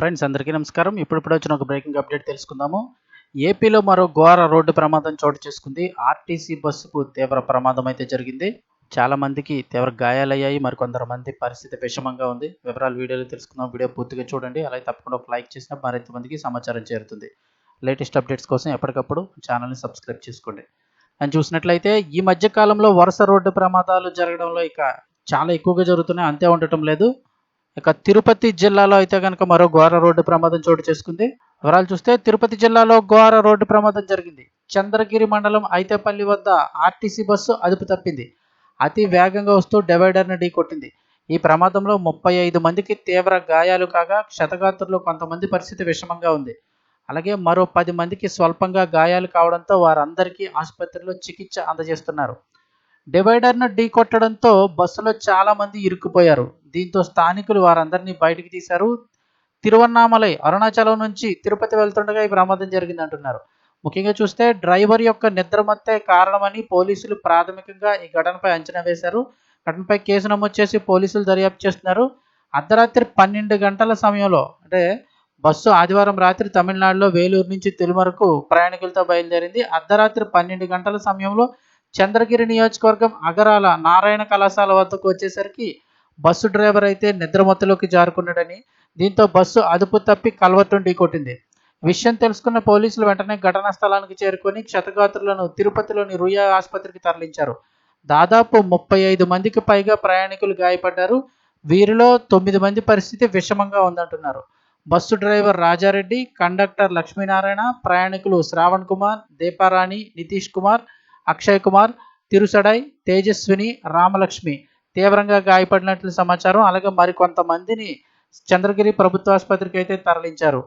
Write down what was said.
Friends అందరికీ నమస్కారం. ఇప్పుడిప్పుడు వచ్చిన ఒక బ్రేకింగ్ అప్డేట్ తెలుసుకుందాము. ఏపీలో మరో ఘోర రోడ్డు ప్రమాదం చోటు చేసుకుంది. ఆర్టీసీ బస్సుకు తీవ్ర ప్రమాదం అయితే జరిగింది. చాలా మందికి తీవ్ర గాయాలయ్యాయి. మరికొందరు మంది పరిస్థితి విషమంగా ఉంది. వివరాలు వీడియోలో తెలుసుకుందాం. వీడియో పూర్తిగా చూడండి. అలాగే తప్పకుండా ఒక లైక్ చేసిన మరింత మందికి సమాచారం చేరుతుంది. లేటెస్ట్ అప్డేట్స్ కోసం ఎప్పటికప్పుడు ఛానల్ని సబ్స్క్రైబ్ చేసుకోండి. అని చూసినట్లయితే ఈ మధ్య కాలంలో వరుస రోడ్డు ప్రమాదాలు జరగడంలో ఇక చాలా ఎక్కువగా జరుగుతున్నాయి. అంతే ఉండటం లేదు. ఇక తిరుపతి జిల్లాలో అయితే కనుక మరో ఘోర రోడ్డు ప్రమాదం చోటు చేసుకుంది. వివరాలు చూస్తే తిరుపతి జిల్లాలో ఘోర రోడ్డు ప్రమాదం జరిగింది. చంద్రగిరి మండలం ఐతేపల్లి వద్ద ఆర్టీసీ బస్సు అదుపు తప్పింది. అతి వేగంగా వస్తూ డివైడర్ను ఢీకొట్టింది. ఈ ప్రమాదంలో ముప్పై ఐదు మందికి తీవ్ర గాయాలు కాగా క్షతగాత్రులు కొంతమంది పరిస్థితి విషమంగా ఉంది. అలాగే మరో పది మందికి స్వల్పంగా గాయాలు కావడంతో వారందరికీ ఆసుపత్రిలో చికిత్స అందజేస్తున్నారు. డివైడర్ను ఢీకొట్టడంతో బస్సులో చాలామంది ఇరుక్కుపోయారు. దీంతో స్థానికులు వారందరినీ బయటికి తీశారు. తిరువన్నామలై అరుణాచలం నుంచి తిరుపతి వెళ్తుండగా ఈ ప్రమాదం జరిగింది అంటున్నారు. ముఖ్యంగా చూస్తే డ్రైవర్ యొక్క నిద్రమత్తే కారణమని పోలీసులు ప్రాథమికంగా ఈ ఘటనపై అంచనా వేశారు. ఘటనపై కేసు నమోదు చేసి పోలీసులు దర్యాప్తు చేస్తున్నారు. అర్ధరాత్రి పన్నెండు గంటల సమయంలో అంటే బస్సు ఆదివారం రాత్రి తమిళనాడులో వేలూరు నుంచి తిరుమలకు ప్రయాణికులతో బయలుదేరింది. అర్ధరాత్రి పన్నెండు గంటల సమయంలో చంద్రగిరి నియోజకవర్గం అగరాల నారాయణ కళాశాల వద్దకు వచ్చేసరికి బస్సు డ్రైవర్ అయితే నిద్రమత్తులోకి జారుకున్నాడని దీంతో బస్సు అదుపు తప్పి కల్వర్టును ఢీకొట్టింది విషయం తెలుసుకున్న పోలీసులు వెంటనే ఘటనా స్థలానికి చేరుకొని క్షతగాత్రులను తిరుపతిలోని రుయా ఆసుపత్రికి తరలించారు. దాదాపు ముప్పై ఐదు మందికి పైగా ప్రయాణికులు గాయపడ్డారు. వీరిలో తొమ్మిది మంది పరిస్థితి విషమంగా ఉందంటున్నారు. Bus driver Rajareddy conductor Lakshminarayana ప్రయాణికులు శ్రావణ్ కుమార్ దీపారాణి నితీష్ కుమార్ అక్షయ్ కుమార్ తిరుసడై తేజస్విని రామలక్ష్మి. తీవ్రంగా గాయపడినట్లు సమాచారం. అలాగే మరికొంతమందిని చంద్రగిరి ప్రభుత్వ ఆసుపత్రికి అయితే తరలించారు.